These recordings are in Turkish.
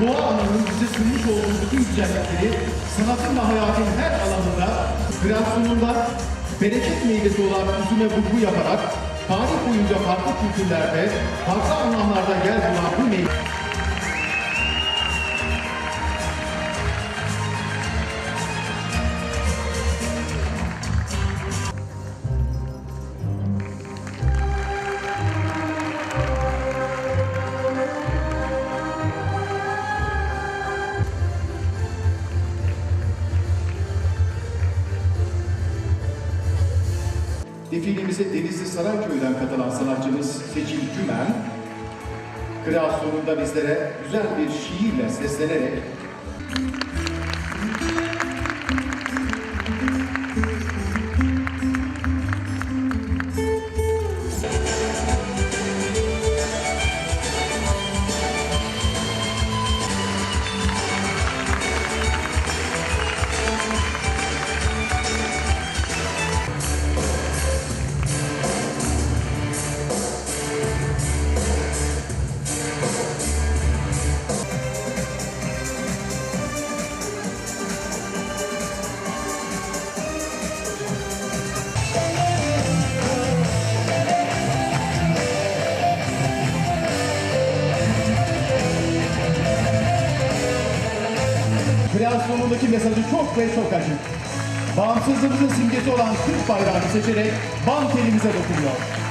doğa ananın bize sunmuş olduğu bütün güzellikleri sanatın ve hayatın her alanında kreasyonunda bereket meyvesi olan üzüme vurgu yaparak tarih boyunca farklı kültürlerde, farklı anlamlarda yer bulan bu meyve Defilemize Denizli Sarayköy'den katılan sanatçımız Seçil Gümen, kreasyonunda bizlere güzel bir şiirle seslenerek kreasyonundaki mesajı çok ve çok açık. Bağımsızlığımızın simgesi olan Türk bayrağını seçerek bant elimize dokunuyor.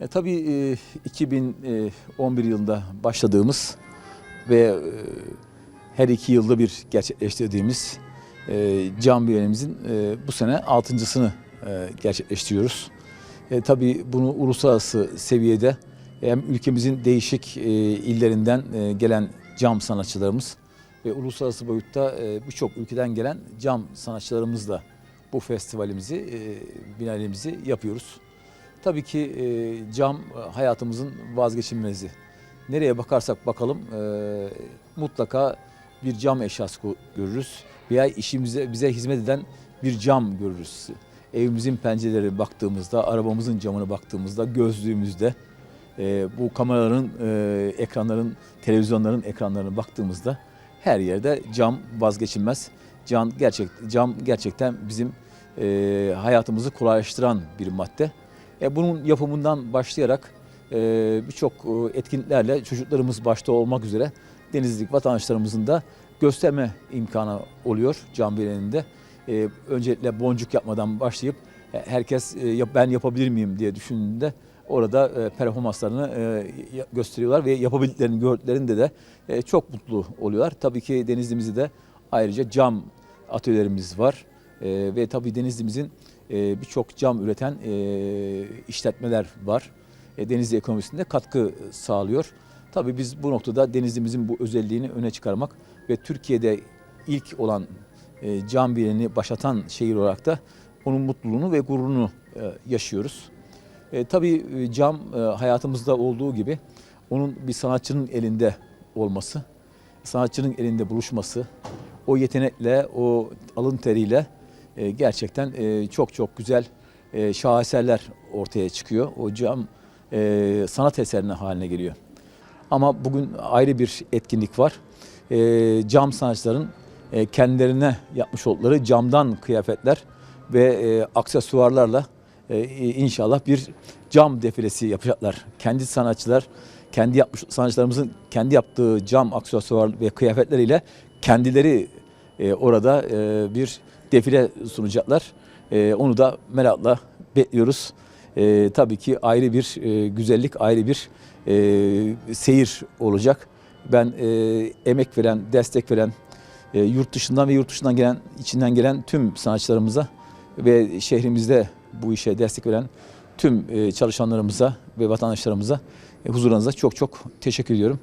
E, tabii e, 2011 yılında başladığımız ve e, her iki yılda bir gerçekleştirdiğimiz e, cam üyelimizin e, bu sene altıncısını e, gerçekleştiriyoruz. E, tabii bunu uluslararası seviyede hem ülkemizin değişik e, illerinden e, gelen cam sanatçılarımız ve uluslararası boyutta e, birçok ülkeden gelen cam sanatçılarımızla bu festivalimizi, e, binalemizi yapıyoruz. Tabii ki e, cam e, hayatımızın vazgeçilmezi. Nereye bakarsak bakalım e, mutlaka bir cam eşyası görürüz veya işimize bize hizmet eden bir cam görürüz. Evimizin pencereleri baktığımızda, arabamızın camına baktığımızda, gözlüğümüzde, e, bu kameraların, e, ekranların, televizyonların ekranlarına baktığımızda her yerde cam vazgeçilmez. Cam gerçek cam gerçekten bizim e, hayatımızı kolaylaştıran bir madde. E, bunun yapımından başlayarak e, birçok e, etkinliklerle çocuklarımız başta olmak üzere denizlilik vatandaşlarımızın da gösterme imkanı oluyor cam bileninde. E, öncelikle boncuk yapmadan başlayıp e, herkes e, ben yapabilir miyim diye düşündüğünde orada e, performanslarını e, gösteriyorlar ve yapabildiklerini gördüklerinde de e, çok mutlu oluyorlar. Tabii ki Denizli'mizde de ayrıca cam atölyelerimiz var E, ve tabii Denizli'mizin e, birçok cam üreten e, işletmeler var. E, Denizli ekonomisinde katkı sağlıyor. Tabii biz bu noktada Denizli'mizin bu özelliğini öne çıkarmak ve Türkiye'de ilk olan e, cam birini başlatan şehir olarak da onun mutluluğunu ve gururunu e, yaşıyoruz. E, tabii cam hayatımızda olduğu gibi onun bir sanatçının elinde olması, sanatçının elinde buluşması, o yetenekle, o alın teriyle e, gerçekten e, çok çok güzel e, şaheserler ortaya çıkıyor. O cam e, sanat eserine haline geliyor. Ama bugün ayrı bir etkinlik var. E, cam sanatçıların e, kendilerine yapmış oldukları camdan kıyafetler ve e, aksesuarlarla e, inşallah bir cam defilesi yapacaklar. Kendi sanatçılar, kendi yapmış sanatçılarımızın kendi yaptığı cam aksesuar ve kıyafetleriyle kendileri e, orada e, bir defile sunacaklar. E, onu da merakla bekliyoruz. E, tabii ki ayrı bir e, güzellik, ayrı bir e, seyir olacak. Ben e, emek veren, destek veren, e, yurt dışından ve yurt dışından gelen, içinden gelen tüm sanatçılarımıza ve şehrimizde bu işe destek veren tüm e, çalışanlarımıza ve vatandaşlarımıza e, huzurlarınıza çok çok teşekkür ediyorum.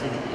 Sí.